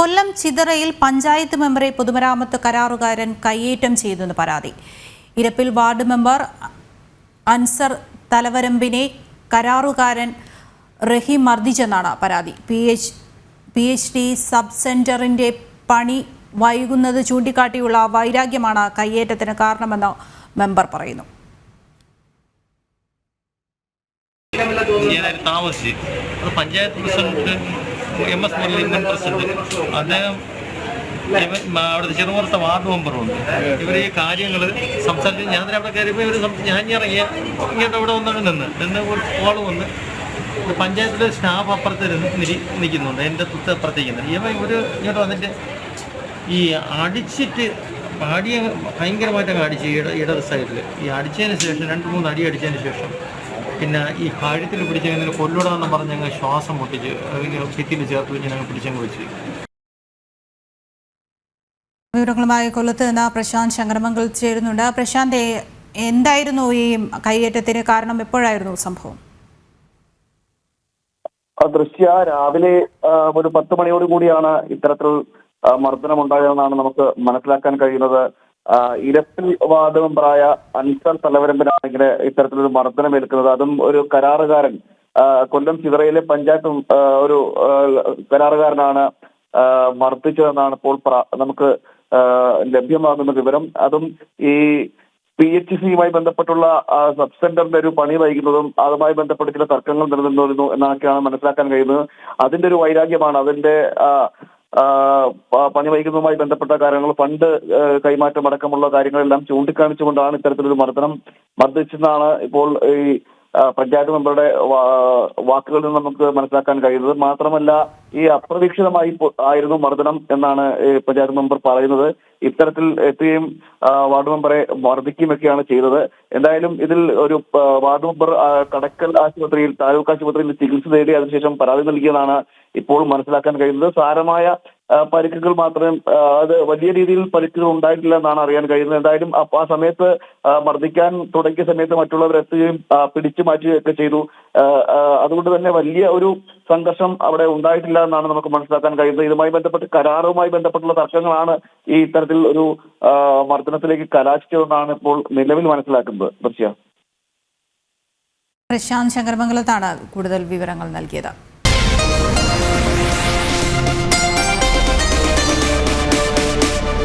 കൊല്ലം ചിതറയിൽ പഞ്ചായത്ത് മെമ്പറെ പൊതുമരാമത്ത് കരാറുകാരൻ കയ്യേറ്റം ചെയ്തെന്ന് പരാതി. ഇരപ്പിൽ വാർഡ് മെമ്പർ അൻസർ തലവരമ്പിനെ കരാറുകാരൻ റഹീം മർദ്ദിച്ചെന്നാണ് പരാതി. P H P H D sub സെന്ററിന്റെ പണി വൈകുന്നത് ചൂണ്ടിക്കാട്ടിയുള്ള വൈരാഗ്യമാണ് കയ്യേറ്റത്തിന് കാരണമെന്ന് മെമ്പർ പറയുന്നു. താമസിച്ച് അത് panchayat president M S Murali മുൻ പ്രസിഡന്റ് അദ്ദേഹം അവിടുത്തെ ചെറുപുറത്തെ വാർഡ് മെമ്പറുണ്ട് ഇവർ ഈ കാര്യങ്ങൾ സംസാരിച്ച് ഞാൻ അവിടെ കയറിയപ്പോൾ ഇവർ ഞാൻ ഇറങ്ങിയ ഇങ്ങോട്ട് അവിടെ വന്നങ്ങ് നിന്ന്. നിന്ന് കോൾ വന്ന് പഞ്ചായത്തിലെ സ്റ്റാഫ് അപ്പുറത്ത് ഇരുന്ന് നിരി നിൽക്കുന്നുണ്ട്. എന്റെ തൊട്ട് അപ്പുറത്തേക്ക് ഇവ ഇവർ ഇങ്ങോട്ട് വന്നിട്ട് ഈ അടിച്ചിട്ട് അടിയ ഭയങ്കരമായിട്ടങ്ങ് അടിച്ച് ഇട ഇടത് സൈഡിൽ ഈ അടിച്ചതിന് ശേഷം രണ്ട് മൂന്ന് അടി അടിച്ചതിന് ശേഷം പിന്നെ ഈ കഴുത്തിൽ പിടിച്ചങ്ങനെ കൊല്ലുടാന്ന് പറഞ്ഞ് അങ്ങ് ശ്വാസം മുട്ടിച്ച് ഭിത്തിയിൽ ചേർത്ത് വെച്ച് ഞങ്ങൾ പിടിച്ചങ്ങ് വെച്ച്. വിവരങ്ങളുമായി കൊല്ലത്ത് നിന്ന് പ്രശാന്ത് ശങ്കരമംഗൽ ചേരുന്നുണ്ട്. പ്രശാന്ത് എന്തായിരുന്നു ഈ കയ്യേറ്റത്തിന് കാരണം? എപ്പോഴായിരുന്നു സംഭവം? ദൃശ്യ രാവിലെ ഒരു പത്ത് മണിയോട് കൂടിയാണ് ഇത്തരത്തിൽ മർദ്ദനം ഉണ്ടായതെന്നാണ് നമുക്ക് മനസ്സിലാക്കാൻ കഴിയുന്നത്. ഇരപ്പിൽ വാദമെമ്പറായ മെമ്പറായ അൻസർ തലവരമ്പനാണ് ഇങ്ങനെ ഇത്തരത്തിലൊരു മർദ്ദനം ഏൽക്കുന്നത് അതും ഒരു കരാറുകാരൻ കൊല്ലം ചിതറയിലെ പഞ്ചായത്ത് ഒരു കരാറുകാരനാണ് മർദ്ദിച്ചതെന്നാണ് ഇപ്പോൾ നമുക്ക് ലഭ്യമാകുന്ന വിവരം. അതും ഈ പി എച്ച് സിയുമായി ബന്ധപ്പെട്ടുള്ള സബ് സെന്ററിന്റെ ഒരു പണി വൈകുന്നതും അതുമായി ബന്ധപ്പെട്ട് ചില തർക്കങ്ങൾ നിലനിന്നിരുന്നു എന്നൊക്കെയാണ് മനസ്സിലാക്കാൻ കഴിയുന്നത്. അതിന്റെ ഒരു വൈരാഗ്യമാണ് അതിന്റെ പണി വൈകുന്നതുമായി ബന്ധപ്പെട്ട കാര്യങ്ങൾ ഫണ്ട് കൈമാറ്റം അടക്കമുള്ള കാര്യങ്ങളെല്ലാം ചൂണ്ടിക്കാണിച്ചുകൊണ്ടാണ് ഇത്തരത്തിലൊരു മർദ്ദനം മർദ്ദിച്ചെന്നാണ് ഇപ്പോൾ ഈ പഞ്ചായത്ത് മെമ്പറുടെ വാക്കുകളിൽ നിന്ന് നമുക്ക് മനസ്സിലാക്കാൻ കഴിയുന്നത്. മാത്രമല്ല ഈ അപ്രതീക്ഷിതമായി ആയിരുന്നു മർദ്ദനം എന്നാണ് പഞ്ചായത്ത് മെമ്പർ പറയുന്നത്. ഇത്തരത്തിൽ എത്തുകയും വാർഡ് മെമ്പറെ മർദ്ദിക്കുകയൊക്കെയാണ് ചെയ്തത്. എന്തായാലും ഇതിൽ ഒരു വാർഡ് മെമ്പർ കടക്കൽ ആശുപത്രിയിൽ താലൂക്ക് ആശുപത്രിയിൽ ചികിത്സ തേടി അതിനുശേഷം പരാതി നൽകിയതാണ് ഇപ്പോൾ മനസ്സിലാക്കാൻ കഴിയുന്നത്. സാരമായ പരിക്കുകൾ മാത്രമേ അത് വലിയ രീതിയിൽ പരിക്കുകൾ ഉണ്ടായിട്ടില്ല എന്നാണ് അറിയാൻ കഴിയുന്നത്. എന്തായാലും ആ സമയത്ത് മർദ്ദിക്കാൻ തുടങ്ങിയ സമയത്ത് മറ്റുള്ളവർ എത്തുകയും പിടിച്ചു മാറ്റുകയൊക്കെ ചെയ്തു. അതുകൊണ്ട് തന്നെ വലിയ ഒരു സംഘർഷം അവിടെ ഉണ്ടായിട്ടില്ല എന്നാണ് നമുക്ക് മനസ്സിലാക്കാൻ കഴിയുന്നത്. ഇതുമായി ബന്ധപ്പെട്ട് കരാറുമായി ബന്ധപ്പെട്ടുള്ള തർക്കങ്ങളാണ് ഈ ഇത്തരത്തിൽ ഒരു മർദ്ദനത്തിലേക്ക് കലാശിച്ചതെന്നാണ് ഇപ്പോൾ നിലവിൽ മനസ്സിലാക്കുന്നത്. ദൃശ്യ പ്രശാന്ത് ശങ്കർമംഗലത്താണ് കൂടുതൽ വിവരങ്ങൾ നൽകിയത്.